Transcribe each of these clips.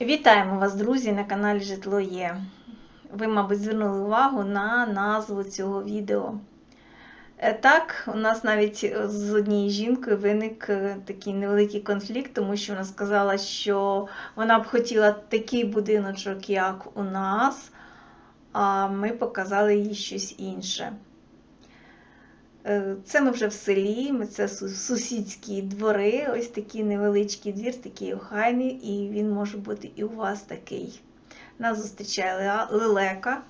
Вітаємо вас, друзі, на каналі Житло Є. Ви, мабуть, звернули увагу на назву цього відео. Е, Так, у нас навіть з однією жінкою виник е, такий невеликий конфлікт, тому що вона сказала, що вона б хотіла такий будиночок, як у нас, а ми показали їй щось інше. Е, Це ми вже в селі, це сусідські двори, ось такий невеличкий двір, такий охайний, і він може бути і у вас такий. Нас зустрічає лелека,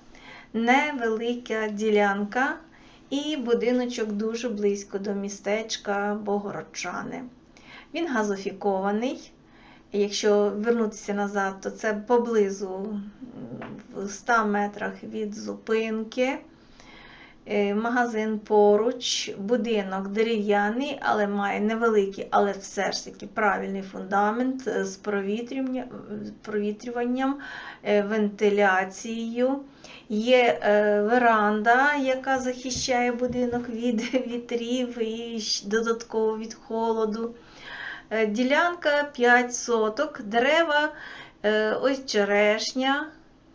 невелика ділянка і будиночок дуже близько до містечка Богородчани. Він газофікований. Якщо вернутися назад, то це поблизу в 100 метрах від зупинки. Е, Магазин поруч, будинок дерев'яний, але має невеликий, але все ж таки правильний фундамент е, з провітрюванням, е, вентиляцією. Є веранда, яка захищає будинок від вітрів і додатково від холоду. Ділянка 5 соток, дерева, ось черешня,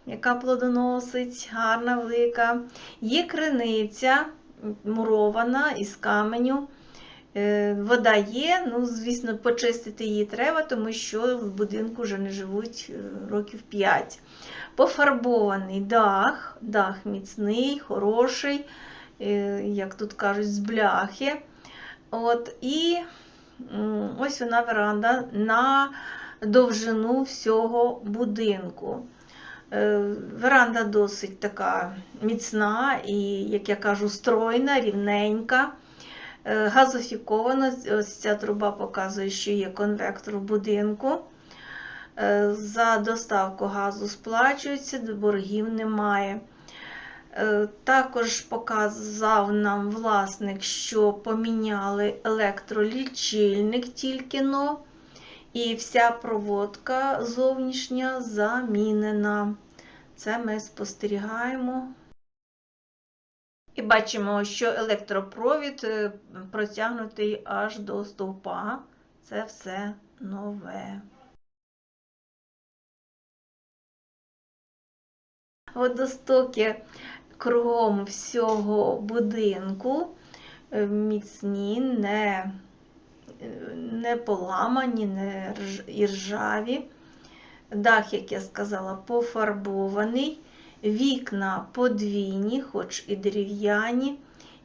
яка плодоносить, гарна, велика. Є криниця мурована із каменю. Е, Вода є, ну, звісно, почистити її треба, тому що в будинку вже не живуть е, років 5. Пофарбований дах, дах міцний, хороший, е, як тут кажуть, з бляхи. От, і ось вона веранда на довжину всього будинку. Е, Веранда досить така міцна і, як я кажу, стройна, рівненька. Е, Газофікована. Ось ця труба показує, що є конвектор в будинку. Е, За доставку газу сплачується, боргів немає. Також показав нам власник, що поміняли електролічильник тільки но, і вся проводка зовнішня замінена. Це ми спостерігаємо. І бачимо, що електропровід е, протягнутий аж до стовпа. Це все нове. Водостоки кругом всього будинку е, міцні, не, не поламані, не рж- і ржаві. Дах, як я сказала, пофарбований, вікна подвійні, хоч і дерев'яні.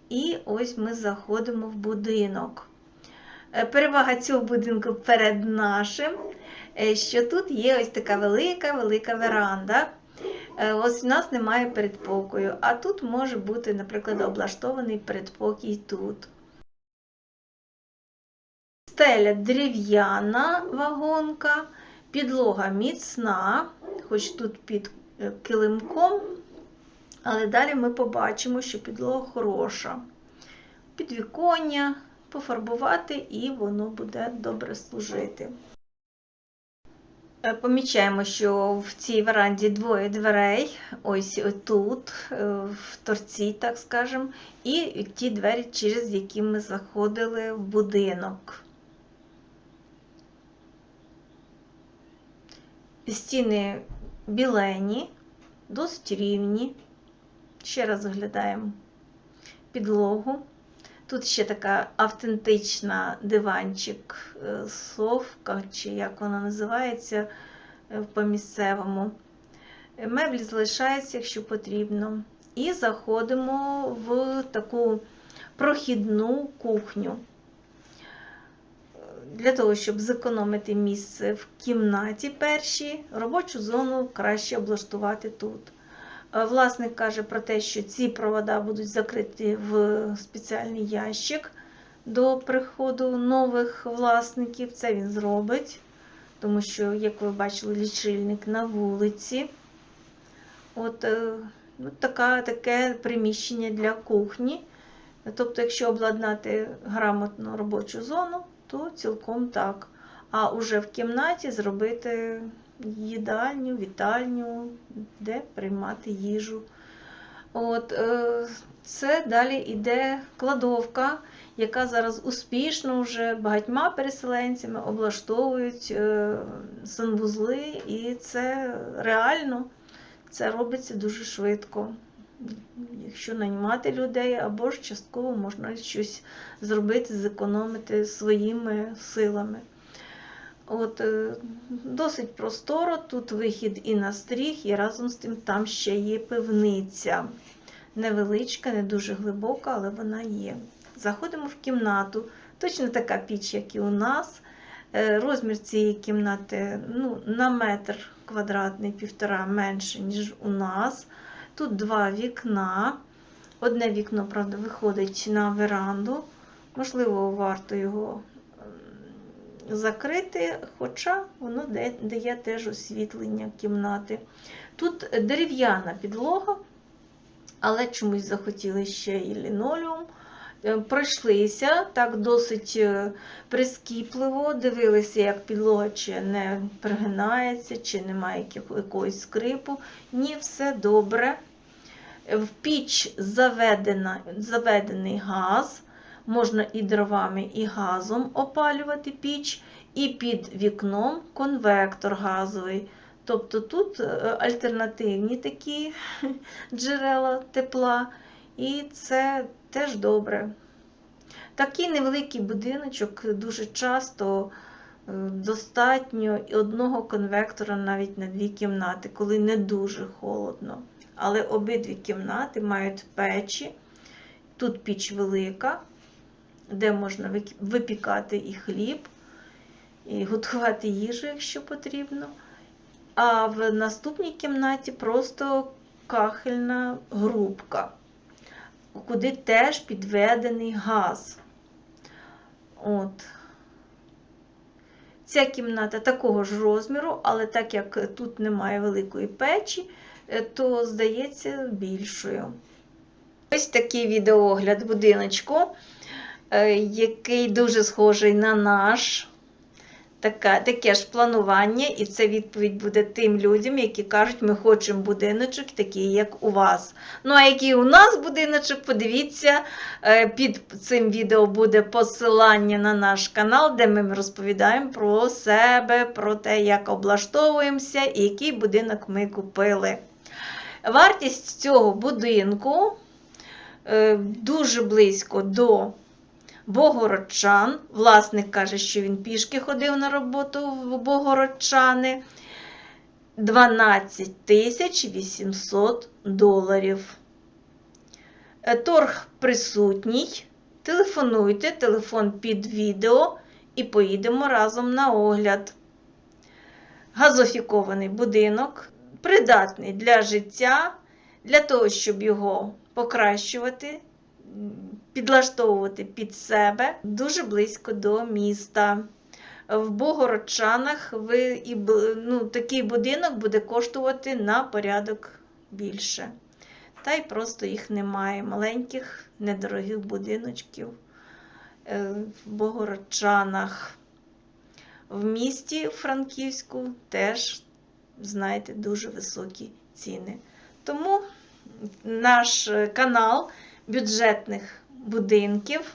І ось ми заходимо в будинок. Е, Перевага цього будинку перед нашим, е, що тут є ось така велика-велика веранда. Е, Ось в нас немає передпокою, а тут може бути, наприклад, облаштований передпокій тут. Стеля дерев'яна вагонка, підлога міцна, хоч тут під е, килимком, але далі ми побачимо, що підлога хороша. Підвіконня пофарбувати і воно буде добре служити. Е, Помічаємо, що в цій веранді двоє дверей, ось тут, е, в торці, так скажемо, і ті двері, через які ми заходили в будинок. Стіни білені, досить рівні. Ще раз оглядаємо підлогу. Тут ще така автентична диванчик, е, совка, чи як вона називається е, по-місцевому. Е, Меблі залишаються, якщо потрібно. І заходимо в таку прохідну кухню. Для того, щоб зекономити місце в кімнаті першій, робочу зону краще облаштувати тут. Е, Власник каже про те, що ці провода будуть закриті в спеціальний ящик до приходу нових власників. Це він зробить, тому що, як ви бачили, лічильник на вулиці. От, е, от така, таке приміщення для кухні. Тобто, якщо обладнати грамотно робочу зону, то цілком так. А уже в кімнаті зробити їдальню, вітальню, де приймати їжу. От, е, це далі йде кладовка, яка зараз успішно вже багатьма переселенцями облаштовують е, санвузли, і це реально це робиться дуже швидко. Якщо наймати людей, або ж частково можна щось зробити, зекономити своїми силами. От, е, Досить просторо, тут вихід і на стріх, і разом з тим там ще є пивниця. Невеличка, не дуже глибока, але вона є. Заходимо в кімнату. Точно така піч, як і у нас. Е, Розмір цієї кімнати ну, на метр квадратний, півтора менше, ніж у нас. Тут два вікна. Одне вікно, правда, виходить на веранду. Можливо, варто його закрити, хоча воно дає- дає теж освітлення кімнати. Тут дерев'яна підлога, але чомусь захотіли ще і лінолеум. Е, Пройшлися так досить е, прискіпливо, дивилися, як підлога чи не пригинається, чи немає якогось скрипу. Ні, все добре. В піч заведена, заведений газ, можна і дровами, і газом опалювати піч, і під вікном конвектор газовий. Тобто тут е, альтернативні такі джерела тепла, і це теж добре. Такий невеликий будиночок дуже часто достатньо і одного конвектора навіть на дві кімнати, коли не дуже холодно. Але обидві кімнати мають печі. Тут піч велика, де можна випікати і хліб, і готувати їжу, якщо потрібно. А в наступній кімнаті просто кахельна грубка, куди теж підведений газ. От. Ця кімната такого ж розміру, але так як тут немає великої печі, е, то здається більшою. Ось такий відеоогляд будиночку, е, який дуже схожий на наш. Така, таке ж планування, і це відповідь буде тим людям, які кажуть, ми хочемо будиночок такий, як у вас. Ну, а який у нас будиночок, подивіться, е, під цим відео буде посилання на наш канал, де ми розповідаємо про себе, про те, як облаштовуємося і який будинок ми купили. Вартість цього будинку е, дуже близько до Богородчан. Власник каже, що він пішки ходив на роботу в Богородчани. 12 тисяч 800 доларів. Е, Торг присутній. Телефонуйте, телефон під відео і поїдемо разом на огляд. Газофікований будинок, придатний для життя, для того, щоб його покращувати, підлаштовувати під себе дуже близько до міста. В Богородчанах ви, і, ну, такий будинок буде коштувати на порядок більше. Та й просто їх немає. Маленьких, недорогих будиночків е, в Богородчанах. В місті Франківську теж, знаєте, дуже високі ціни. Тому наш е, канал бюджетних будинків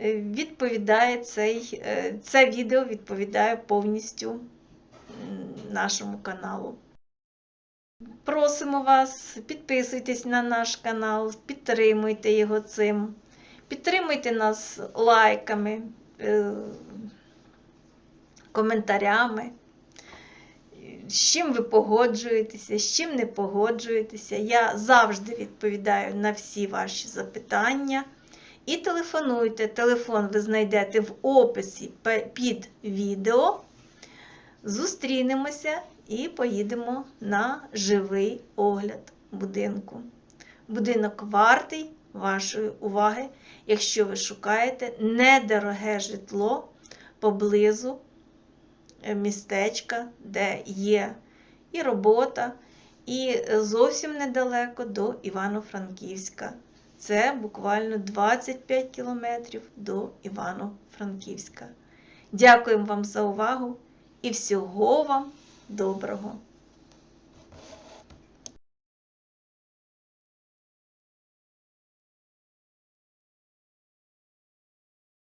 е, відповідає цей, е, це відео відповідає повністю нашому каналу. Просимо вас, підписуйтесь на наш канал, підтримуйте його цим. Підтримуйте нас лайками, е, коментарями. З чим ви погоджуєтеся, з чим не погоджуєтеся. Я завжди відповідаю на всі ваші запитання. І телефонуйте. Телефон ви знайдете в описі під відео. Зустрінемося і поїдемо на живий огляд будинку. Будинок вартий вашої уваги, якщо ви шукаєте недороге житло поблизу містечка, де є і робота, і зовсім недалеко до Івано-Франківська. Це буквально 25 кілометрів до Івано-Франківська. Дякуємо вам за увагу і всього вам доброго!